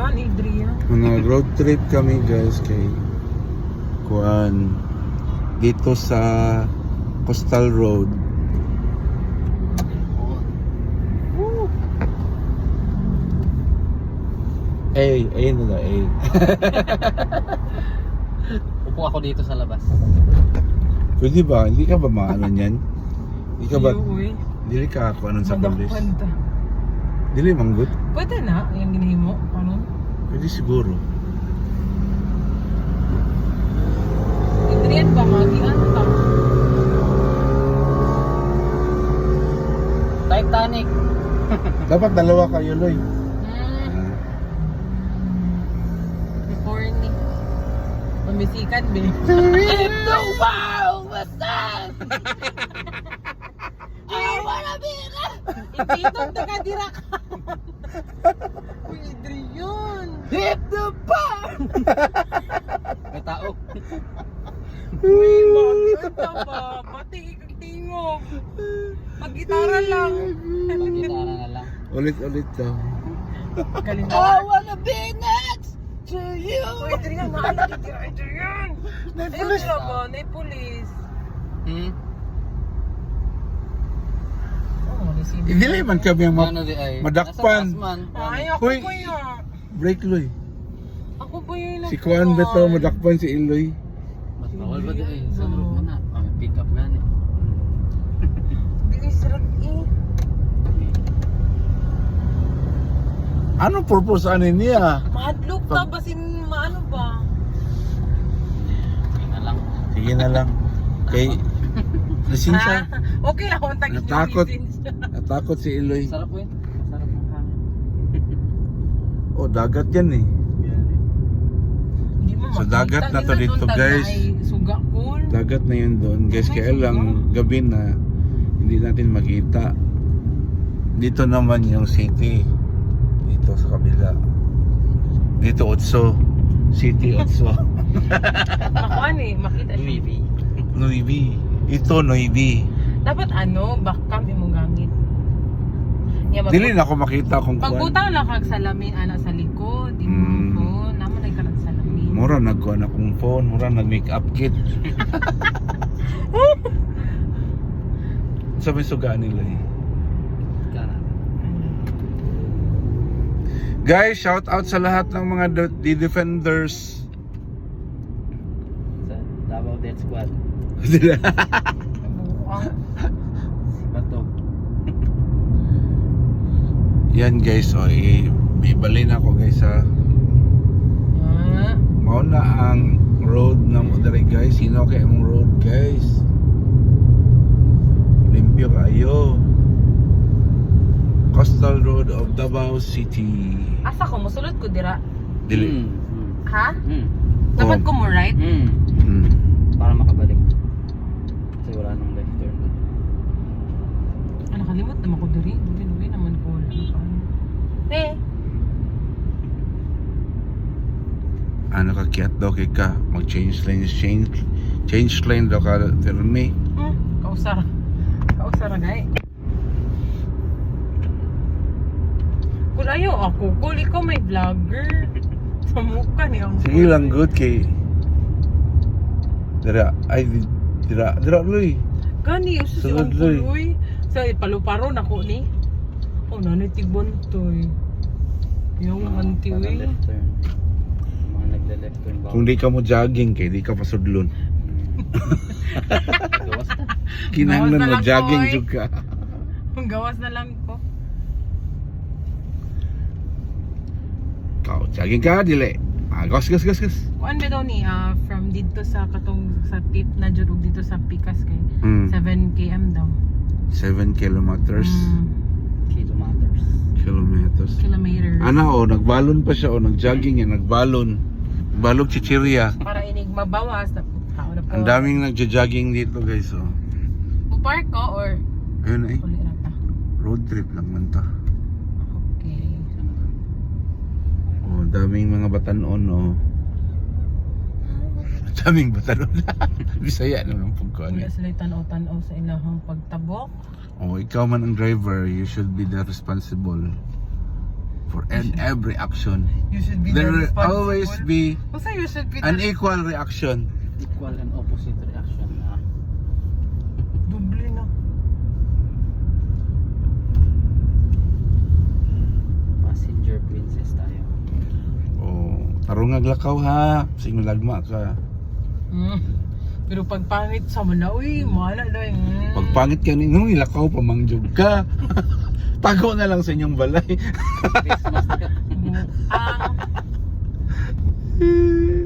Yan, Adrian. Mga road trip kami guys kay Kuan dito sa Coastal Road. Eh, eh na eh. Upo ako dito sa labas. Pwede ba? Hindi ka ba maano niyan? Hindi ka ba? Uy, Dili ka ako anong sa madakpan ta. Dili manggut? Pwede na, yung ginahimo. Ano? Pwede siguro. Adrian ba, magian ta? Titanic. Dapat dalawa kayo, Loy. Hmm, corny. Pamisikan, be. Ito wow! Basta! I wanna be Ipitong taga-dira ka. Hit the bar! May tao. Uy, magian ta ba? Pati ikang tingog. Mag-gitara lang. Pagkitara na lang. Ulit-ulit daw. Galing I na. wanna be next to you! Uy, Adrian, naalala kita, Adrian. Ayun sila ba? Nay pulis. Hmm? Oh, receive. Dili man kami ang Ano madakpan. Nasa taas man. Ay, ako Uy. pa yun. Break, Loy. Ako pa yun. Si Kuan Beto madakpan si Iloy. Mas bawal ba di ay? Sa loob mo na. Ah, pick up gani. Bilis rin eh. Ano purpose ano niya? Mahadlok ta ba sin maano ba? Hindi na lang. Sige na lang. Kay lisensya. Ah, okay lang kung tagin Natakot. Natakot si Iloy. Sarap po yun. Oh, dagat yan eh. Hindi mo Sa makita. dagat na to Tingnan dito, doon, guys. Dagat na yun doon. Guys, kaya lang gabi na hindi natin makita. Dito naman yung city. Dito sa kabila. Dito Otso. City Otso. Makuan eh, makita siya. Noibi. Ito Noibi. Dapat ano, backcam. Yeah, mag- Dili na ako makita kung kuan. Pagbutaw lang kag salamin ana sa likod, di mo Mm. phone, naman ay kanang salamin. Mura nagkuhan akong phone. Mura nag-makeup kit. Sabi sugaan nila eh. Guys, shout out sa lahat ng mga de- the defenders. Sa Davao Death Squad. Buang. Si Bato. Yan guys, oh, i- ibalin ako guys ha. Ah, Mao na ang road ng Udare guys. Sino kay ang road guys? Limpyo kayo. Coastal Road of Davao City. asa ko musulod ko dira? Dili. Hmm. Ha? Hmm. Dapat Oh. ko mo right? Hmm. Hmm. Para makabalik. Kasi wala nang left turn. Ah, nakalimot naman ko diri. Dili Eh, Ano ka kiat daw kay ka? Mag-change lane, change change lane daw ka firme. hmm, kausara. Kausara gay. Kung ayaw ako, kung ikaw may vlogger. Sa mukha niya. Sige lang good kay Dira, ay di- dira, dira luy. Gani, usus si Sunod, Uncle, Loy. uy. Sa ipaluparo na ko ni. Oh, nanay tigbontoy. Yung auntie, para uy. left turn. Mga nagla-left turn ba? Kung di ka mo jogging kay di ka pasudlon. Gawas na. Kinahanglan mo jogging jud ka. Ang gawas na lang ko. Kau jogging ka dili. Ah, gas gas gas gas. Kuan ba daw ni, ah, from dito sa katong sa tip na jud dito sa Pikas kay Mm. 7 km daw. 7 kilometers. Mm, Kilometers. Kilometers. kilometers. Ana oh, nagbalon pa siya oh, nagjogging yan, nagbalon. Balog chichirya. Para inig mabawas tao na po. Ang daming nagja-jogging dito, guys, oh. Park ko or Ayun eh. uli na ta. Road trip lang man ta. Okay. Oh, daming mga batanon, oh. Daming batanon. Bisaya naman pag ko ano. Wala sila tanaw-tanaw sa ilahang pagtabok. Oh, ikaw man ang driver, you should be the responsible. for in every action. You should be There the will always responsible. be Basta you should be an the... equal reaction. Equal and opposite reaction na. Doble na. Passenger princess tayo. Oh, tarong lakaw ha. Sing lagma ka. Mm. Pero pag pangit sa mana, uy, mahala na yung... Pag pangit ka nung ilakaw pamangjog ka. Tago na lang sa inyong balay. Christmas diha. Ang...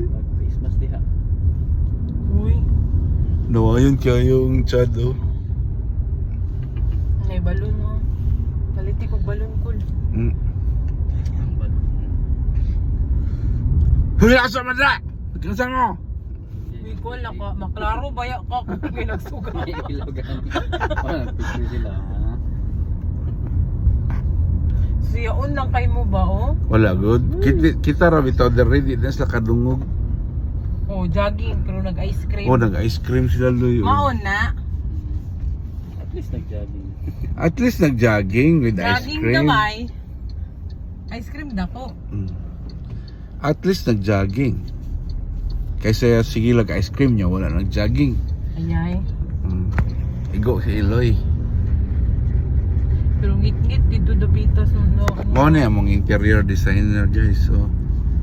Pag Christmas diha. Uy, Nawayon kayong chad oh. may balon mo. Paliti ko balon ko. Mm. Hula sa mada! Kinsa mo? Uy, ko lang ka. Maklaro baya ka kung may nagsuga. May ilagan. Parang picture sila. Siyaon lang kay mo ba, oh? Wala good. Kita, kita ra bitaw the ready na sa kadungog. Oh, jogging, pero nag-ice cream. Oh, nag-ice cream sila luyo. Maon na. At least nag-jogging. At least nag-jogging with ice Jogging cream. gamay. Ice cream dako. Mm. At least nag-jogging. Kaysa sige lag ice cream niya, wala nag-jogging. Ayay. Mm. Igo si Eloy. Pero ngit-ngit dito dapitas no. no. Mo na among interior designer guys. So,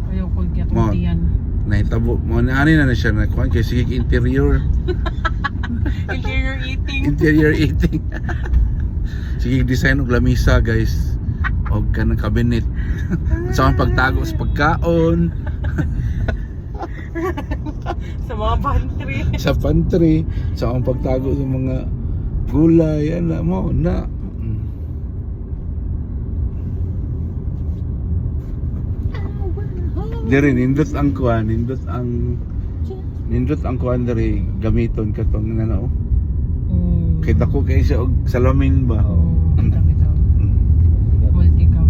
Ayaw ko kaya Mo. kuntiyan. naitabo mo na ani na na siya na kuan kay sige interior. Interior eating. interior eating. sige design og lamisa guys. Og kanang cabinet. sa akong pagtago sa pagkaon, sa mga pantry. sa pantry, sa akong pagtago sa mga gulay, ana mo na. Diri nindot ang kuan, nindot ang nindot ang kuan diri gamiton katong ano. Mm. Kay dako kay siya og salamin ba. Oh, kita kita. Mm. Multicam.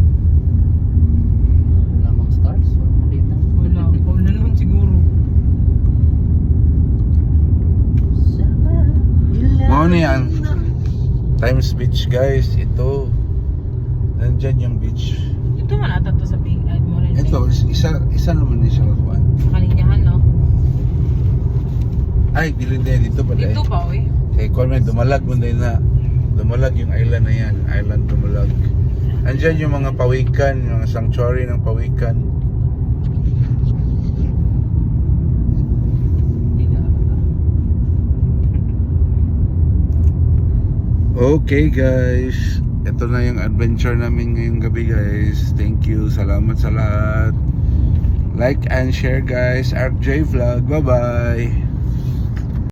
Wala mang stars. Wala makita. Wala. Wala naman siguro. Ni ang Times Beach guys, ito. Nandyan yung beach. Ito man ata to sa Big Ad mo rin. Ito, isa, isa naman kuan. Sa kalinyahan, no? Ay, dili din dito pala eh. Dito pa, uy. Kay kuan man dumalag mo din na dumalag yung island na yan, island dumalag. Andyan yung mga pawikan, yung mga sanctuary ng pawikan. Hindi na ata. Okay guys, ito na yung adventure namin ngayong gabi guys. Thank you, salamat sa lahat. Like and share guys, RJ Vlog, bye bye.